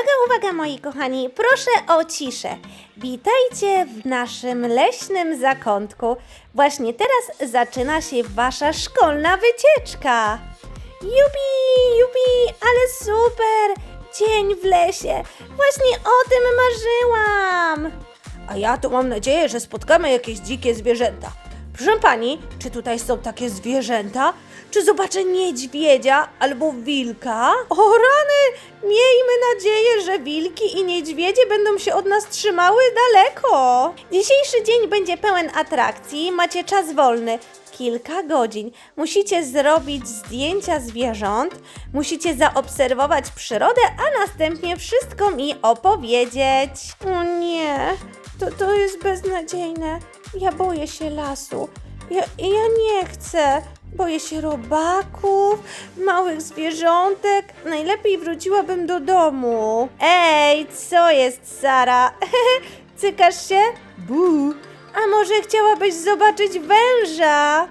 Uwaga, uwaga moi kochani, proszę o ciszę. Witajcie w naszym leśnym zakątku. Właśnie teraz zaczyna się wasza szkolna wycieczka. Jupi, jupi, ale super! Dzień w lesie. Właśnie o tym marzyłam. A ja to mam nadzieję, że spotkamy jakieś dzikie zwierzęta. Proszę pani, czy tutaj są takie zwierzęta? Czy zobaczę niedźwiedzia albo wilka? O rany! Miejmy nadzieję, że wilki i niedźwiedzie będą się od nas trzymały daleko. Dzisiejszy dzień będzie pełen atrakcji, macie czas wolny. Kilka godzin. Musicie zrobić zdjęcia zwierząt, musicie zaobserwować przyrodę, a następnie wszystko mi opowiedzieć. O nie, to, to jest beznadziejne. Ja boję się lasu. Ja, ja nie chcę. Boję się robaków, małych zwierzątek. Najlepiej wróciłabym do domu. Ej, co jest, Sara? Cykasz się? Bu. A może chciałabyś zobaczyć węża?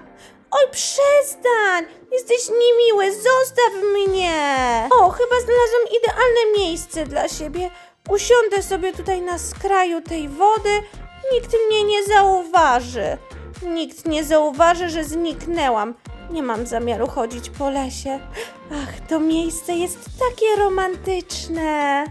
Oj, przestań! Jesteś niemiły, zostaw mnie! O, chyba znalazłam idealne miejsce dla siebie. Usiądę sobie tutaj na skraju tej wody. Nikt mnie nie zauważy. Nikt nie zauważy, że zniknęłam. Nie mam zamiaru chodzić po lesie. Ach, to miejsce jest takie romantyczne.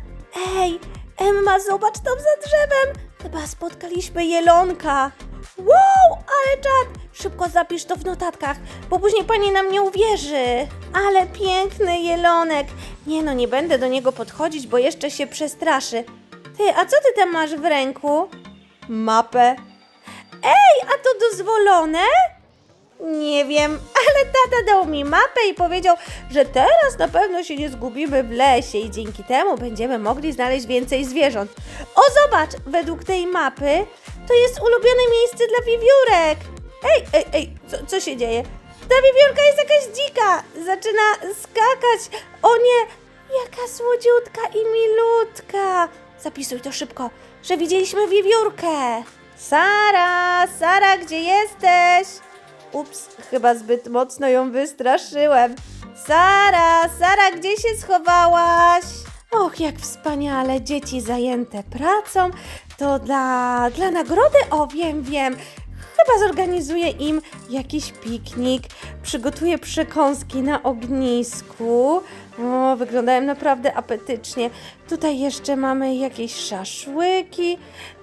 Ej, Emma, zobacz tam za drzewem. Chyba spotkaliśmy jelonka. Wow, ale czad! Szybko zapisz to w notatkach, bo później pani nam nie uwierzy. Ale piękny jelonek. Nie no, nie będę do niego podchodzić, bo jeszcze się przestraszy. Ty, a co ty tam masz w ręku? Mapę. Ej, a to dozwolone? Nie wiem, ale tata dał mi mapę i powiedział, że teraz na pewno się nie zgubimy w lesie i dzięki temu będziemy mogli znaleźć więcej zwierząt. O, zobacz, według tej mapy to jest ulubione miejsce dla wiewiórek. Ej, ej, ej, co, co się dzieje? Ta wiewiórka jest jakaś dzika, zaczyna skakać. O nie, jaka słodziutka i milutka. Zapisuj to szybko, że widzieliśmy wiewiórkę. Sara, Sara, gdzie jesteś? Ups, chyba zbyt mocno ją wystraszyłem. Sara, Sara, gdzie się schowałaś? Och, jak wspaniale, dzieci zajęte pracą. To dla, dla nagrody, o wiem, wiem. Chyba zorganizuję im jakiś piknik, przygotuję przekąski na ognisku. O, wyglądają naprawdę apetycznie. Tutaj jeszcze mamy jakieś szaszłyki.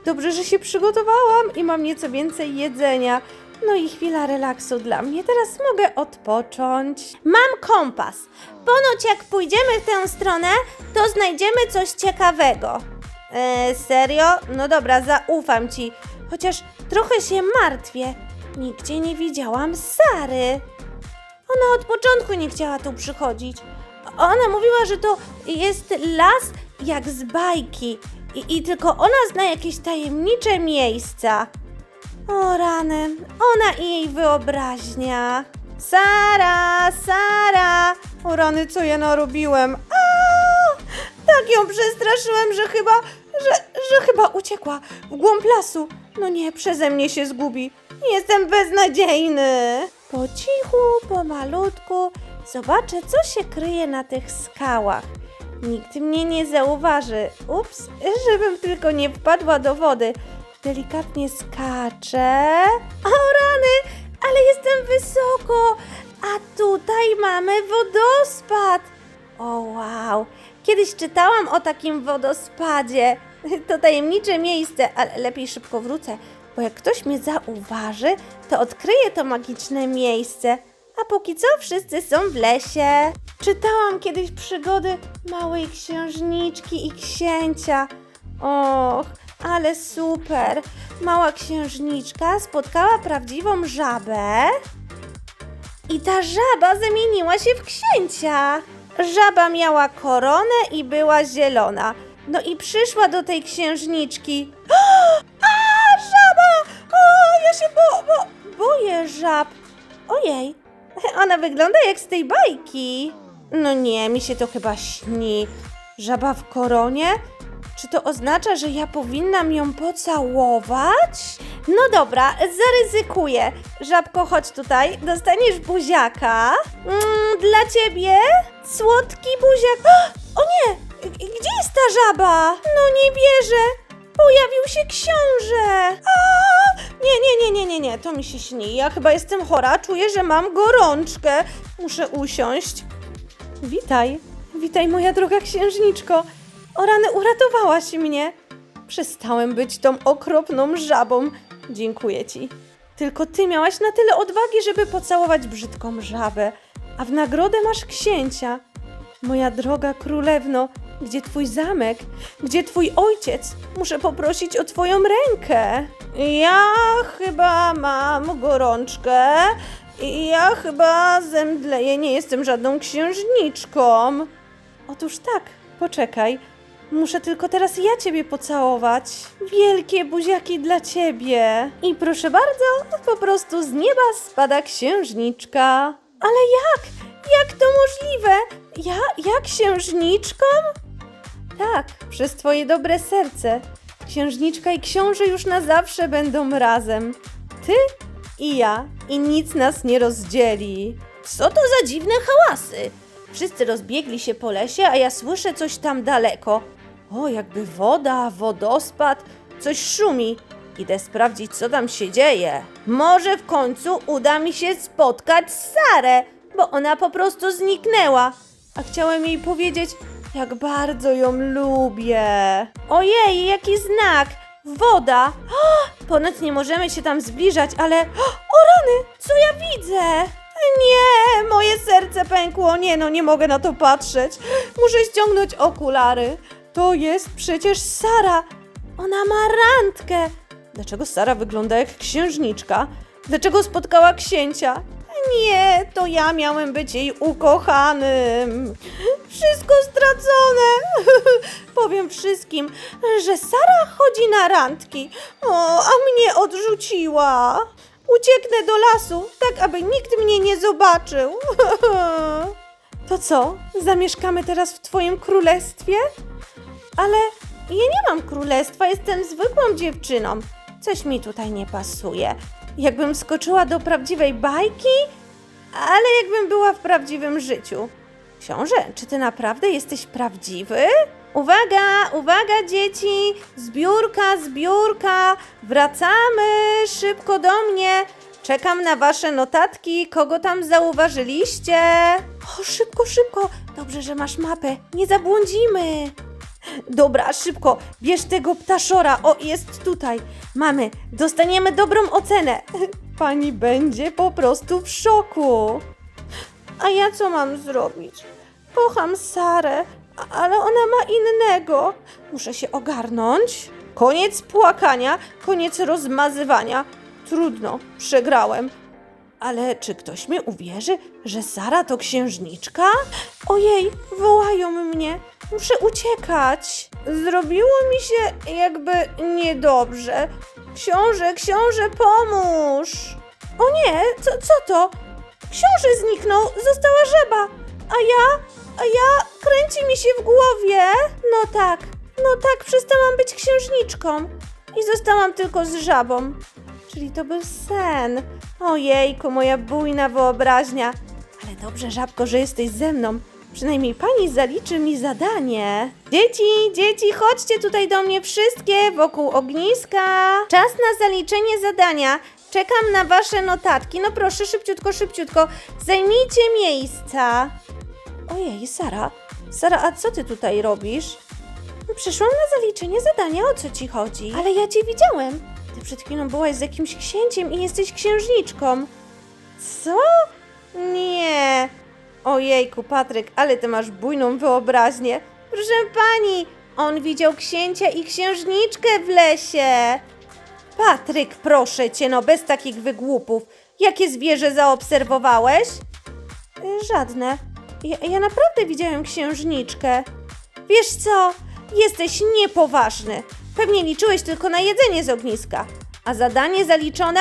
Dobrze, że się przygotowałam i mam nieco więcej jedzenia. No i chwila relaksu dla mnie. Teraz mogę odpocząć. Mam kompas. Ponoć jak pójdziemy w tę stronę, to znajdziemy coś ciekawego. E, serio? No dobra, zaufam ci. Chociaż trochę się martwię. Nigdzie nie widziałam Sary. Ona od początku nie chciała tu przychodzić. Ona mówiła, że to jest las jak z bajki i, i tylko ona zna jakieś tajemnicze miejsca. O rany, ona i jej wyobraźnia. Sara, Sara! O rany, co ja narobiłem? A! Tak ją przestraszyłem, że chyba, że, że chyba uciekła w głąb lasu. No nie, przeze mnie się zgubi. Jestem beznadziejny. Po cichu, pomalutku, zobaczę, co się kryje na tych skałach. Nikt mnie nie zauważy. Ups, żebym tylko nie wpadła do wody. Delikatnie skaczę. O rany, ale jestem wysoko. A tutaj mamy wodospad. O wow, kiedyś czytałam o takim wodospadzie. To tajemnicze miejsce, ale lepiej szybko wrócę, bo jak ktoś mnie zauważy, to odkryję to magiczne miejsce. A póki co wszyscy są w lesie. Czytałam kiedyś przygody małej księżniczki i księcia. Och, ale super. Mała księżniczka spotkała prawdziwą żabę. I ta żaba zamieniła się w księcia. Żaba miała koronę i była zielona. No i przyszła do tej księżniczki. A, żaba! O, ja się bo, bo, boję żab. Ojej, ona wygląda jak z tej bajki. No nie, mi się to chyba śni. Żaba w koronie? Czy to oznacza, że ja powinnam ją pocałować? No dobra, zaryzykuję. Żabko, chodź tutaj, dostaniesz buziaka. Mm, dla ciebie słodki buziak. O nie, Gdzie jest ta żaba? No nie wierzę. Pojawił się książę. Nie, nie, nie, nie, nie, nie, to mi się śni. Ja chyba jestem chora, czuję, że mam gorączkę. Muszę usiąść. Witaj, witaj moja droga księżniczko. O rany, uratowałaś mnie. Przestałem być tą okropną żabą. Dziękuję ci. Tylko ty miałaś na tyle odwagi, żeby pocałować brzydką żabę, a w nagrodę masz księcia. Moja droga królewno, gdzie twój zamek? Gdzie twój ojciec? Muszę poprosić o twoją rękę. Ja chyba mam gorączkę. Ja chyba zemdleję, nie jestem żadną księżniczką. Otóż tak, poczekaj. Muszę tylko teraz ja ciebie pocałować. Wielkie buziaki dla ciebie. I proszę bardzo, po prostu z nieba spada księżniczka. Ale jak? Jak to możliwe? Ja, ja księżniczką? Tak, przez twoje dobre serce. Księżniczka i książę już na zawsze będą razem. Ty i ja i nic nas nie rozdzieli. Co to za dziwne hałasy? Wszyscy rozbiegli się po lesie, a ja słyszę coś tam daleko. O, jakby woda, wodospad, coś szumi. Idę sprawdzić, co tam się dzieje. Może w końcu uda mi się spotkać Sarę, bo ona po prostu zniknęła. A chciałem jej powiedzieć, jak bardzo ją lubię. Ojej, jaki znak! Woda! O, ponoć nie możemy się tam zbliżać, ale. O rany! Co ja widzę? Nie, moje serce pękło. Nie no, nie mogę na to patrzeć. Muszę ściągnąć okulary. To jest przecież Sara. Ona ma randkę. Dlaczego Sara wygląda jak księżniczka? Dlaczego spotkała księcia? Nie, to ja miałem być jej ukochanym. Wszystko stracone. Powiem wszystkim, że Sara chodzi na randki, o, a mnie odrzuciła. Ucieknę do lasu, tak aby nikt mnie nie zobaczył. To co? Zamieszkamy teraz w Twoim królestwie? Ale ja nie mam królestwa, jestem zwykłą dziewczyną. Coś mi tutaj nie pasuje. Jakbym skoczyła do prawdziwej bajki, ale jakbym była w prawdziwym życiu. Książę, czy ty naprawdę jesteś prawdziwy? Uwaga, uwaga dzieci! Zbiórka, zbiórka! Wracamy! Szybko do mnie! Czekam na wasze notatki, kogo tam zauważyliście? O, szybko, szybko! Dobrze, że masz mapę, nie zabłądzimy! Dobra, szybko, bierz tego ptaszora. O, jest tutaj. Mamy, dostaniemy dobrą ocenę. Pani będzie po prostu w szoku. A ja co mam zrobić? Kocham Sarę, ale ona ma innego. Muszę się ogarnąć. Koniec płakania, koniec rozmazywania. Trudno, przegrałem. Ale czy ktoś mi uwierzy, że Sara to księżniczka? Ojej, wołają mnie. Muszę uciekać. Zrobiło mi się jakby niedobrze. Książę, książę, pomóż! O nie, co, co to? Książę zniknął, została żaba. A ja, a ja, kręci mi się w głowie. No tak, no tak, przestałam być księżniczką. I zostałam tylko z żabą. Czyli to był sen. Ojejku, moja bujna wyobraźnia. Ale dobrze, żabko, że jesteś ze mną. Przynajmniej pani zaliczy mi zadanie. Dzieci, dzieci, chodźcie tutaj do mnie wszystkie wokół ogniska. Czas na zaliczenie zadania. Czekam na wasze notatki. No proszę, szybciutko, szybciutko. Zajmijcie miejsca. Ojej, Sara. Sara, a co ty tutaj robisz? Przyszłam na zaliczenie zadania, o co ci chodzi? Ale ja cię widziałem. Ty przed chwilą byłaś z jakimś księciem i jesteś księżniczką. Co? Nie. Ojejku, Patryk, ale ty masz bujną wyobraźnię. Proszę pani, on widział księcia i księżniczkę w lesie. Patryk, proszę cię, no bez takich wygłupów. Jakie zwierzę zaobserwowałeś? Żadne. Ja, ja naprawdę widziałem księżniczkę. Wiesz co? Jesteś niepoważny. Pewnie liczyłeś tylko na jedzenie z ogniska. A zadanie zaliczone?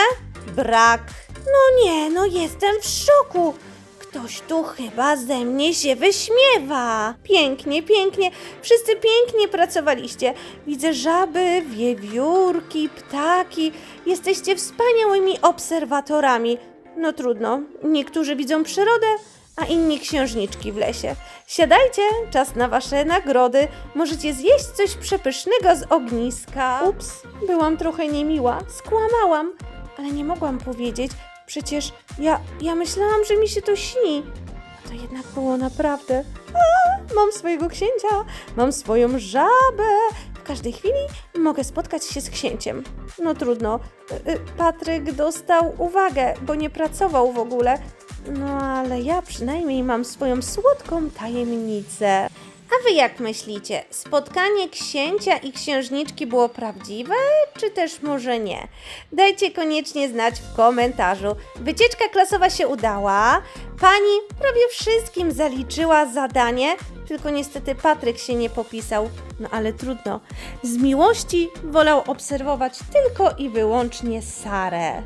Brak. No nie, no jestem w szoku. Ktoś tu chyba ze mnie się wyśmiewa. Pięknie, pięknie. Wszyscy pięknie pracowaliście. Widzę żaby, wiewiórki, ptaki. Jesteście wspaniałymi obserwatorami. No trudno. Niektórzy widzą przyrodę, a inni księżniczki w lesie. Siadajcie, czas na wasze nagrody. Możecie zjeść coś przepysznego z ogniska. Ups, byłam trochę niemiła, skłamałam, ale nie mogłam powiedzieć. Przecież ja, ja myślałam, że mi się to śni. A to jednak było naprawdę. A, mam swojego księcia, mam swoją żabę. W każdej chwili mogę spotkać się z księciem. No trudno. Y, y, Patryk dostał uwagę, bo nie pracował w ogóle. No ale ja przynajmniej mam swoją słodką tajemnicę. A wy jak myślicie? Spotkanie księcia i księżniczki było prawdziwe, czy też może nie? Dajcie koniecznie znać w komentarzu. Wycieczka klasowa się udała. Pani prawie wszystkim zaliczyła zadanie, tylko niestety Patryk się nie popisał. No ale trudno. Z miłości wolał obserwować tylko i wyłącznie Sarę.